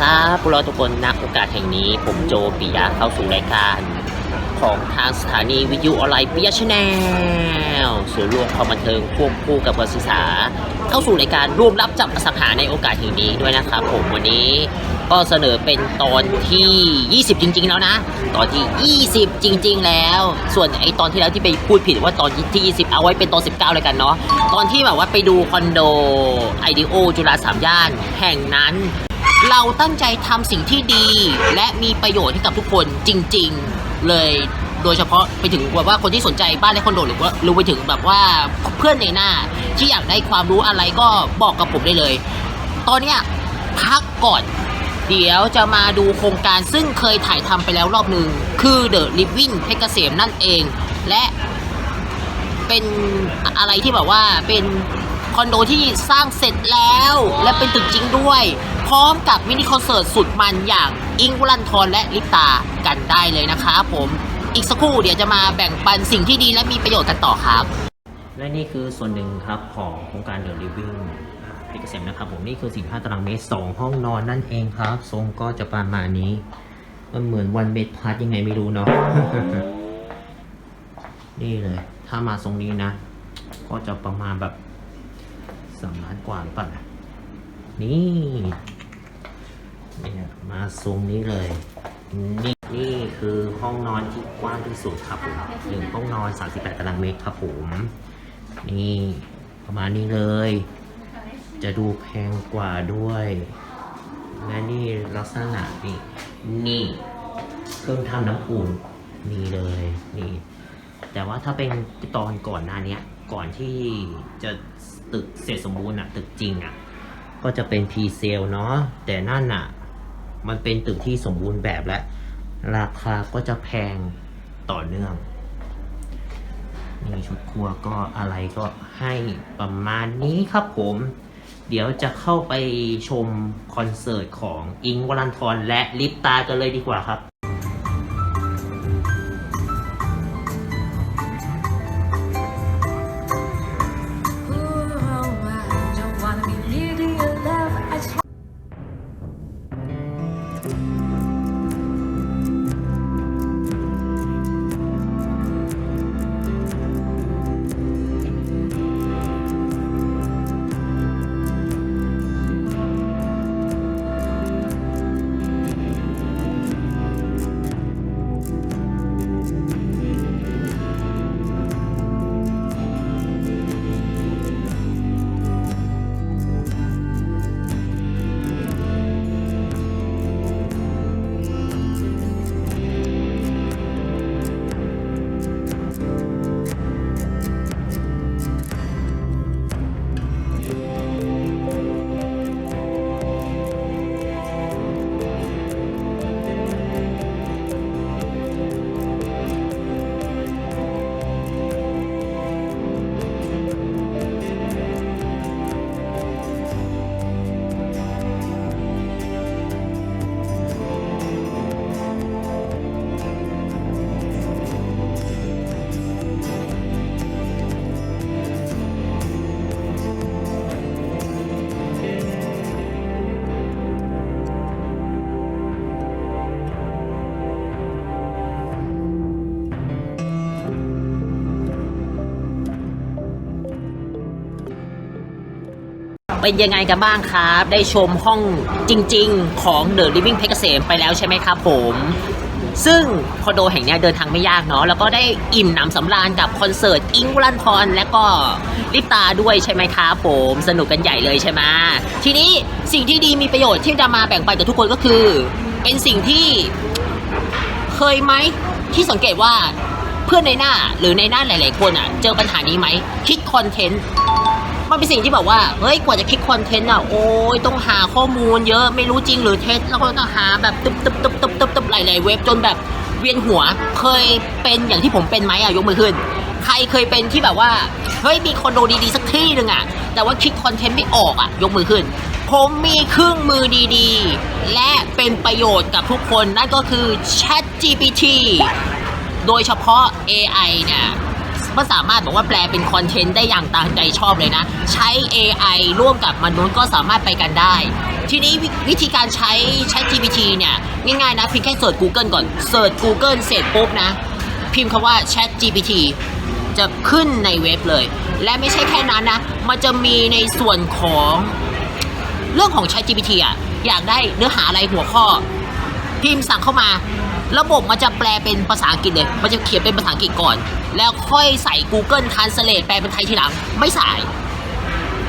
ครับพวกเราทุกคนนักโอกาสแห่งนี้ ผมโจปิยะเข้าสู่รายการ ของทางสถานีวิทยุออนไลน์ปิยะชาแนลส่วนรวมความบันเทิงควบคู่กับการศึกษา เข้าสู่รายการร่วมรับจับอสังหาในโอกาสแห่งนี้ด้วยนะครับ ผมวันนี้ก็เสนอเป็นตอนที่ 20 จริง ๆ แล้วนะ ตอนที่ 20 จริง ๆ แล้ว ส่วนไอตอนที่แล้วที่ไปพูดผิดว่าตอนที่ 20 เอาไว้เป็นตอน 19 เลยกันเนาะ ตอนที่แบบว่าไปดูคอนโดไอเดโอจุฬาสามย่าน แห่งนั้น เราตั้งใจทำสิ่งที่ดี และมีประโยชน์ให้กับทุกคนจริง ๆ เลยโดยเฉพาะไปถึงแบบว่าคนที่สนใจบ้านและคอนโดหรือว่ารู้ไปถึงแบบว่าเพื่อนในหน้า ที่อยากได้ความรู้อะไรก็บอกกับผมได้เลย ตอนเนี้ยพักก่อน เดี๋ยวจะมาดูโครงการซึ่งเคยถ่ายทำไปแล้วรอบหนึ่งคือ The Living เพชรเกษมนั่นเอง และเป็นอะไรที่แบบว่าเป็นคอนโดที่สร้างเสร็จแล้ว และเป็นตึกจริงด้วย พร้อมกับมินิคอนเสิร์ตสุดมันอย่างอิงค์วลันทรและลิปตากันได้เลยนะครับผมอีกสักครู่เดี๋ยวจะมาแบ่งปันสิ่งที่ดีและมีประโยชน์กันต่อครับ และนี่คือส่วนหนึ่งครับของโครงการ The Living เพชรเกษมนะครับผมนี่คือ45ตารางเมตร2ห้องนอนนั่นเองครับ ทรงก็จะประมาณนี้ มันเหมือนวันเบดพาร์ทยังไงไม่รู้เนาะนี่เลย ถ้ามาทรงนี้นะ ก็จะประมาณแบบสามล้านกว่าหรือเปล่านี่ เนี่ยมาทรงนี้เลย นี่นี่คือห้องนอนที่กว้างที่สุดครับผมหนึ่งห้องนอน 38ตารางเมตรครับผมนี่ประมาณนี้เลย จะดูแพงกว่าด้วย และนี่ลักษณะนี่นี่เครื่องทำน้ำอุ่นนี่เลยนี่ แต่ว่าถ้าเป็นตอนก่อนหน้าเนี้ยก่อนที่จะตึกเสร็จสมบูรณ์อะตึกจริงอะก็จะเป็นพีเซลเนาะแต่นั่นอะ มันเป็นตึกที่สมบูรณ์แบบและราคาก็จะแพงต่อเนื่องนี่ชุดครัวก็อะไรก็ให้ประมาณนี้ครับผม เดี๋ยวจะเข้าไปชมคอนเสิร์ตของอิงวรันทรและลิปตากันเลยดีกว่าครับ เป็นยังไงกันบ้างครับ ได้ชมห้องจริง ๆ ของ The Living เพชรเกษมไปแล้วใช่ไหมครับผม ซึ่งคอนโดแห่งนี้เดินทางไม่ยากเนาะแล้วก็ได้อิ่มหนำสำราญกับคอนเสิร์ตอิงวลันทรและก็ลิปตาด้วยใช่ไหมครับผมสนุกกันใหญ่เลยใช่ไหมทีนี้สิ่งที่ดีมีประโยชน์ที่จะมาแบ่งปันกับทุกคนก็คือ เป็นสิ่งที่เคยไหมที่สังเกตว่าเพื่อนในหน้าหรือในหน้าหลาย ๆ คนอะ เจอปัญหานี้ไหมคิดคอนเทนต์ มันเป็นสิ่งที่แบบว่า เฮ้ย กว่าจะคิดคอนเทนต์อะ โอ้ย ต้องหาข้อมูลเยอะ ไม่รู้จริงหรือเท็จ แล้วก็ต้องหาแบบตึ๊บตึ๊บตึ๊บตึ๊บตึ๊บตึ๊บหลายๆเว็บจนแบบเวียนหัว เคยเป็นอย่างที่ผมเป็นไหมอะ ยกมือขึ้น ใครเคยเป็นที่แบบว่า เฮ้ย มีคอนโดดีๆสักที่หนึ่งอะ แต่ว่าคิดคอนเทนต์ไม่ออกอะ ยกมือขึ้น ผมมีเครื่องมือดีๆ และเป็นประโยชน์กับทุกคน นั่นก็คือ Chat GPT โดยเฉพาะ AI เนี่ย ก็สามารถบอกว่าแปลเป็นคอนเทนต์ได้อย่างตามใจชอบเลยนะ ใช้ AI ร่วมกับมนุษย์ก็สามารถไปกันได้ ทีนี้วิธีการใช้ Chat GPT เนี่ย ง่ายๆนะเพียงแค่เสิร์ช Google ก่อนเสิร์ช Google เสร็จปุ๊บนะ พิมพ์คำว่า Chat GPT จะขึ้นในเว็บเลย และไม่ใช่แค่นั้นนะ มันจะมีในส่วนของเรื่องของ Chat GPT อะอยากได้เนื้อหาอะไรหัวข้อ พิมพ์สั่งเข้ามา ระบบมันจะแปลเป็นภาษาอังกฤษเลย มันจะเขียนเป็นภาษาอังกฤษก่อน แล้วค่อยใส่ Google Translate แปลเป็นไทยทีหลัง ไม่ใส่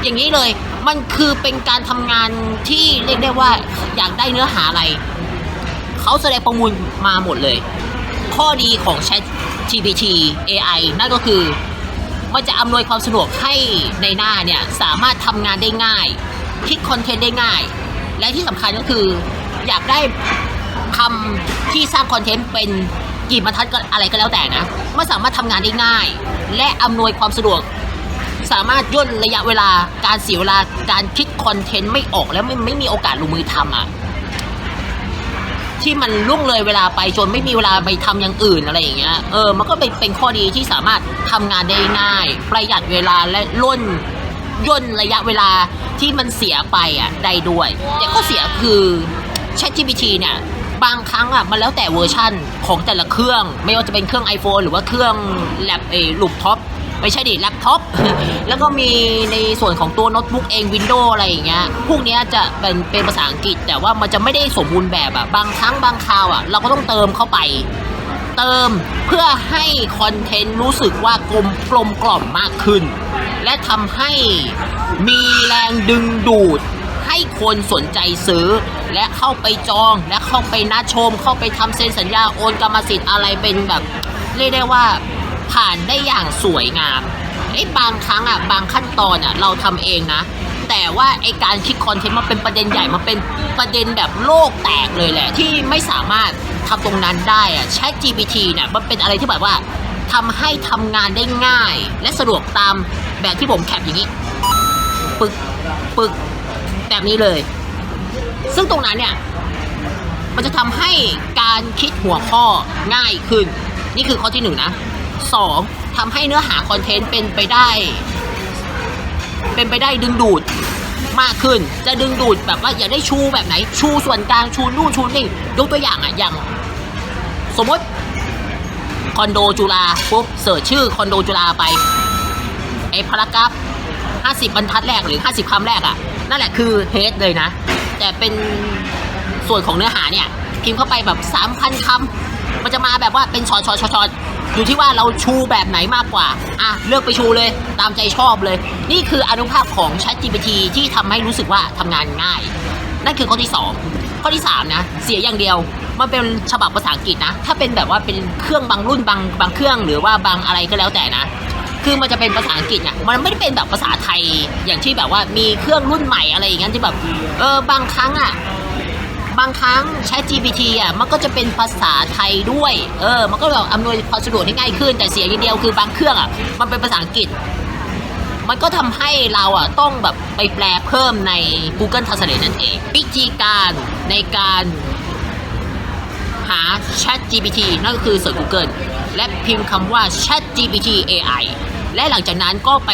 อย่างนี้เลย มันคือเป็นการทำงานที่เรียกได้ว่าอยากได้เนื้อหาอะไร เขาแสดงประมูลมาหมดเลย ข้อดีของ Chat GPT AI นั่นก็คือ มันจะอำนวยความสะดวกให้ในหน้าเนี่ย สามารถทำงานได้ง่าย คิดคอนเทนต์ได้ง่าย และที่สำคัญก็คืออยากได้ คำที่สร้างคอนเทนต์เป็นกี่บรรทัดก็อะไรก็แล้วแต่นะมันสามารถทำงานได้ง่าย และอำนวยความสะดวก สามารถย่นระยะเวลาการเสียเวลาการคิดคอนเทนต์ไม่ออกแล้วไม่ไม่มีโอกาสลงมือทำอะที่มันล่วงเลยเวลาไปจนไม่มีเวลาไปทำอย่างอื่นอะไรอย่างเงี้ย เออ มันก็เป็นเป็นข้อดีที่สามารถทำงานได้ง่าย ประหยัดเวลาและล่นย่นระยะเวลาที่มันเสียไปอะได้ด้วย แต่ข้อเสียคือ ChatGPT เนี่ย บางครั้งอะมันแล้วแต่เวอร์ชั่นของแต่ละเครื่อง ไม่ว่าจะเป็นเครื่อง iPhone หรือว่าเครื่องแล็ปเอลูปท็อปไม่ใช่ดิแล็ปท็อปแล้วก็มีในส่วนของตัวโน้ตบุ๊กเอง Windows อะไรอย่างเงี้ยพวกเนี้ยจะเป็นเป็นภาษาอังกฤษ แต่ว่ามันจะไม่ได้สมบูรณ์แบบอะบางครั้งบางคราวอะเราก็ต้องเติมเข้าไป เติมเพื่อให้คอนเทนต์รู้สึกว่ากลมกลมกล่อมมากขึ้น และทำให้มีแรงดึงดูด ให้คนสนใจซื้อ และเข้าไปจองและเข้าไปนัดชม เข้าไปทำเซ็นสัญญาโอนกรรมสิทธิ์อะไรเป็นแบบเรียกได้ว่าผ่านได้อย่างสวยงามไอ้บางครั้งอะบางขั้นตอนอะเราทำเองนะ แต่ว่าไอ้การคิดคอนเทนต์มันเป็นประเด็นใหญ่มันเป็นประเด็นแบบโลกแตกเลยแหละ ที่ไม่สามารถทำตรงนั้นได้อะ Chat GPT เนี่ยมันเป็นอะไรที่แบบว่าทำให้ทำงานได้ง่าย และสะดวกตามแบบที่ผมแคปอย่างนี้ ปึก ปึก แบบนี้เลย ซึ่งตรงนั้นเนี่ย มันจะทำให้การคิดหัวข้อง่ายขึ้น นี่คือข้อที่หนึ่งนะสองทำให้เนื้อหาคอนเทนต์เป็นไปได้ เป็นไปได้ดึงดูดมากขึ้น จะดึงดูดแบบว่าอยากได้ชูแบบไหน ชูส่วนกลางชูนู่นชูนี่ยกตัวอย่างอะอย่าง สมมติคอนโดจุฬาปุ๊บเสิร์ชชื่อคอนโดจุฬาไปไอ้พารากราฟ50 บรรทัดแรกหรือ 50คำแรกอะ่ะ นั่นแหละคือเฮดเลยนะ แต่เป็นส่วนของเนื้อหาเนี่ย พิมพ์เข้าไปแบบ 3,000คำมันจะมาแบบว่าเป็นช็อตช็อตช็อตช็ออยู่ที่ว่าเราชูแบบไหนมากกว่า อะ เลือกไปชูเลยตามใจชอบเลย นี่คืออนุภาพของ Chat GPT ที่ทำให้รู้สึกว่าทำงานง่าย นั่นคือข้อที่ 2 ข้อที่ 3 นะ เสียอย่างเดียวมันเป็นฉบับภาษาอังกฤษนะ ถ้าเป็นแบบว่าเป็นเครื่องบางรุ่นบางบางเครื่องหรือว่าบางอะไรก็แล้วแต่นะ คือมันจะเป็นภาษาอังกฤษเนี่ยมันไม่ได้เป็นแบบภาษาไทย อย่างที่แบบว่ามีเครื่องรุ่นใหม่อะไรอย่างเงี้ยที่แบบเออบางครั้งอะบางครั้ง Chat GPT อะมันก็จะเป็นภาษาไทยด้วย เออ มันก็แบบอำนวยความสะดวกได้ง่ายขึ้นแต่เสียอย่างเดียวคือบางเครื่องอะมันเป็นภาษาอังกฤษ มันก็ทำให้เราอะต้องแบบไปแปลเพิ่มใน Google Translate นั่นเอง วิธีการในการหา Chat GPT นั่นก็คือเสิร์ช Google และพิมพ์คำว่า Chat GPT AI และหลังจากนั้นก็ไป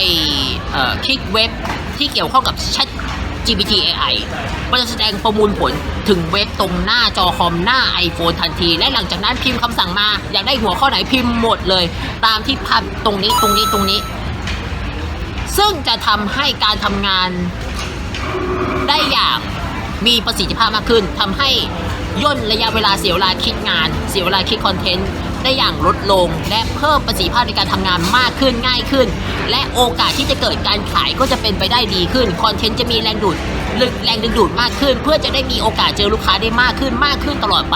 คลิกเว็บที่เกี่ยวข้องกับ Chat GPT AI มันจะแสดงประมูลผลถึงเว็บตรงหน้าจอคอมหน้า iPhone ทันที และหลังจากนั้นพิมพ์คำสั่งมา อยากได้หัวข้อไหนพิมพ์หมดเลย ตามที่ภาพตรงนี้ตรงนี้ตรงนี้ ซึ่งจะทำให้การทำงานได้อย่างมีประสิทธิภาพมากขึ้นทำให้ย่นระยะเวลาเสียเวลาคิดงาน เสียเวลาคิดคอนเทนต์ ได้อย่างลดลง และเพิ่มประสิทธิภาพในการทำงานมากขึ้นง่ายขึ้น และโอกาสที่จะเกิดการขายก็จะเป็นไปได้ดีขึ้นคอนเทนต์จะมีแรงดูดแรงดึงดูดมากขึ้น เพื่อจะได้มีโอกาสเจอลูกค้าได้มากขึ้นมากขึ้นตลอดไป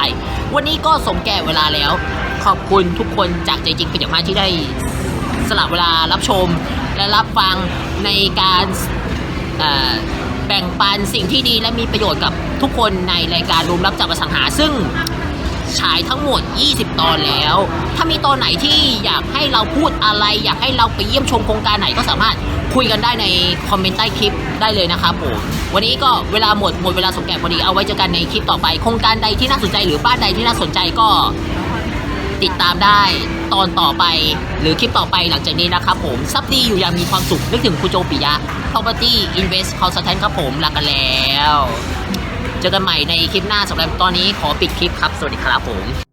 วันนี้ก็สมแก่เวลาแล้ว ขอบคุณทุกคนจากใจจริงเป็นอย่างมากที่ได้สละเวลารับชม และรับฟังในการแบ่งปันสิ่งที่ดีและมีประโยชน์กับทุกคนในรายการรวมรับจับอสังหา ซึ่ง ฉายทั้งหมด 20 ตอนแล้ว ถ้ามีตอนไหนที่อยากให้เราพูดอะไร อยากให้เราไปเยี่ยมชมโครงการไหนก็สามารถคุยกันได้ในคอมเมนต์ใต้คลิปได้เลยนะครับผมวันนี้ก็เวลาหมดหมดเวลาสมแก่พอดีเอาไว้เจอกันในคลิปต่อไปโครงการใดที่น่าสนใจหรือบ้านใดที่น่าสนใจก็ติดตามได้ตอนต่อไปหรือคลิปต่อไปหลังจากนี้นะครับผมซับดีอยู่อย่างมีความสุขนึกถึงคุณโจปิยะ Property Invest Consultant ครับผมลากันแล้ว เจอกันใหม่ในคลิปหน้าสำหรับตอนนี้ขอปิดคลิปครับ สวัสดีครับผม